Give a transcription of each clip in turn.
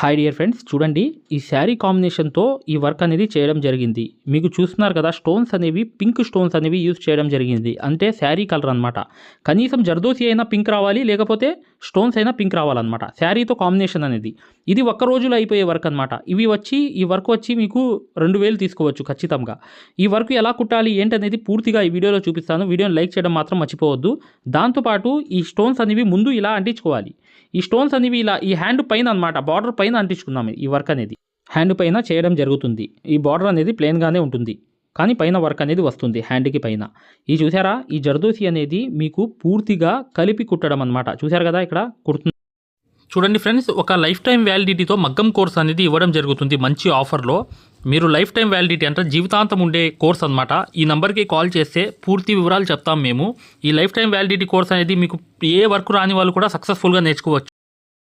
Hi dear friends చూడండి ఈ శారీ కాంబినేషన్తో ఈ వర్క్ అనేది చేయడం జరిగింది. మీకు చూస్తున్నారు కదా స్టోన్స్ అనేవి పింక్ స్టోన్స్ అనేవి యూజ్ చేయడం జరిగింది. అంటే శారీ కలర్ అనమాట కనీసం జర్దోసి అయినా పింక్ రావాలి లేకపోతే స్టోన్స్ అయినా పింక్ రావాలన్నమాట. శారీతో కాంబినేషన్ అనేది. ఇది ఒక్క రోజులో అయిపోయే వర్క్ అనమాట ఇవి వచ్చి ఈ వర్క్ వచ్చి మీకు రెండు వేలు తీసుకోవచ్చు ఖచ్చితంగా. ఈ వర్క్ ఎలా కుట్టాలి ఏంటనేది పూర్తిగా ఈ వీడియోలో చూపిస్తాను. వీడియోని లైక్ చేయడం మాత్రం మర్చిపోవద్దు. దాంతోపాటు ఈ స్టోన్స్ అనేవి ముందు ఇలా అంటించుకోవాలి. ఈ స్టోన్స్ అనేవి ఇలా ఈ హ్యాండ్ పైన అనమాట బార్డర్ పైన అంటించుకుందాం ఈ వర్క్ అనేది. హ్యాండ్ పైన చేయడం జరుగుతుంది. ఈ బార్డర్ అనేది ప్లెయిన్గానే ఉంటుంది. కానీ పైన వర్క్ అనేది వస్తుంది హ్యాండ్కి పైన. ఈ చూసారా? ఈ జర్దోసి అనేది మీకు పూర్తిగా కలిపి కుట్టడం అనమాట చూసారు కదా ఇక్కడ? కుడుతుంది. చూడండి ఫ్రెండ్స్ ఒక లైఫ్ టైం వ్యాలిడిటీతో మగ్గం కోర్స్ అనేది ఇవ్వడం జరుగుతుంది మంచి ఆఫర్లో. మీరు లైఫ్ టైం వ్యాలిడిటీ అంటే జీవితాంతం ఉండే కోర్స్ అనమాట ఈ నెంబర్కి కాల్ చేస్తే పూర్తి వివరాలు చెప్తాం మేము. ఈ లైఫ్ టైం వ్యాలిడిటీ కోర్స్ అనేది మీకు ఏ వర్క్ రాని వాళ్ళు కూడా సక్సెస్ఫుల్గా నేర్చుకోవచ్చు.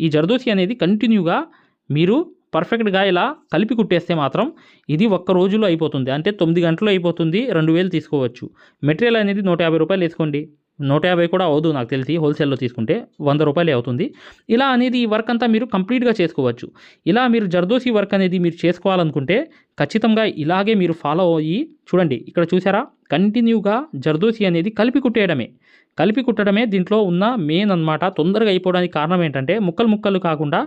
ఈ జర్దోసి అనేది కంటిన్యూగా మీరు పర్ఫెక్ట్గా ఇలా కలిపి కుట్టేస్తే మాత్రం ఇది ఒక్క రోజులో అయిపోతుంది. అంటే తొమ్మిది గంటలు అయిపోతుంది రెండు వేలు తీసుకోవచ్చు. మెటీరియల్ అనేది నూట యాభై రూపాయలు వేసుకోండి. నూట యాభై కూడా అవదు నాకు తెలిసి హోల్సేల్లో తీసుకుంటే వంద రూపాయలే అవుతుంది. ఇలా అనేది ఈ వర్క్ అంతా మీరు కంప్లీట్గా చేసుకోవచ్చు. ఇలా మీరు జర్దోసి వర్క్ అనేది మీరు చేసుకోవాలనుకుంటే ఖచ్చితంగా ఇలాగే మీరు ఫాలో అయ్యి చూడండి ఇక్కడ చూసారా? కంటిన్యూగా జర్దోసి అనేది కలిపి కుట్టేయడమే. కలిపి కుట్టడమే దీంట్లో ఉన్న మెయిన్ అన్నమాట. తొందరగా అయిపోవడానికి కారణం ఏంటంటే ముక్కలు ముక్కలు కాకుండా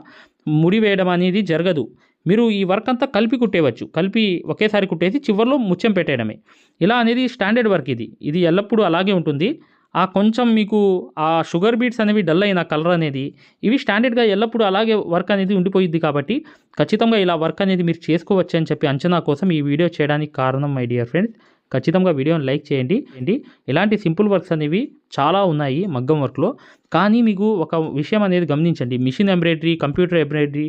ముడి వేయడం అనేది జరగదు. మీరు ఈ వర్క్ అంతా కలిపి కుట్టేవచ్చు కలిపి ఒకేసారి కుట్టేసి చివరిలో ముత్యం పెట్టేయడమే. ఇలా అనేది స్టాండర్డ్ వర్క్ ఇది. ఇది ఎల్లప్పుడూ అలాగే ఉంటుంది. ఆ కొంచెం మీకు ఆ షుగర్ బీట్స్ అనేవి డల్ అయిన కలర్ అనేది ఇవి స్టాండర్డ్గా ఎల్లప్పుడూ అలాగే వర్క్ అనేది ఉండిపోయిద్ది కాబట్టి ఖచ్చితంగా ఇలా వర్క్ అనేది మీరు చేసుకోవచ్చు అని చెప్పి అంచనా కోసం ఈ వీడియో చేయడానికి కారణం మై డియర్ ఫ్రెండ్స్ ఖచ్చితంగా వీడియోని లైక్ చేయండి. ఏంటి ఇలాంటి సింపుల్ వర్క్స్ అనేవి చాలా ఉన్నాయి మగ్గం వర్క్లో. కానీ మీకు ఒక విషయం అనేది గమనించండి. మిషన్ ఎంబ్రాయిడరీ కంప్యూటర్ ఎంబ్రాయిడరీ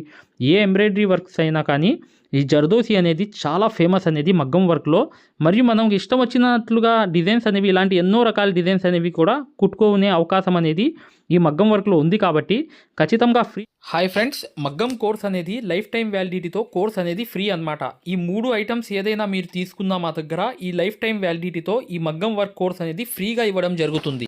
ఏ ఎంబ్రాయిడరీ వర్క్స్ అయినా కానీ ఈ జర్దోసి అనేది చాలా ఫేమస్ అనేది మగ్గం వర్క్లో. మరియు మనం ఇష్టం వచ్చినట్లుగా డిజైన్స్ అనేవి ఇలాంటి ఎన్నో రకాల డిజైన్స్ అనేవి కూడా కుట్టుకునే అవకాశం అనేది ఈ మగ్గం వర్క్లో ఉంది కాబట్టి ఖచ్చితంగా ఫ్రీ హాయ్ ఫ్రెండ్స్ మగ్గం కోర్స్ అనేది లైఫ్ టైం వ్యాలిడిటీతో కోర్స్ అనేది ఫ్రీ అన్నమాట. ఈ మూడు ఐటమ్స్ ఏదైనా మీరు తీసుకున్నా మా దగ్గర ఈ లైఫ్ టైం వ్యాలిడిటీతో ఈ మగ్గం వర్క్ కోర్స్ అనేది ఫ్రీగా ఇవ్వడం జరుగుతుంది.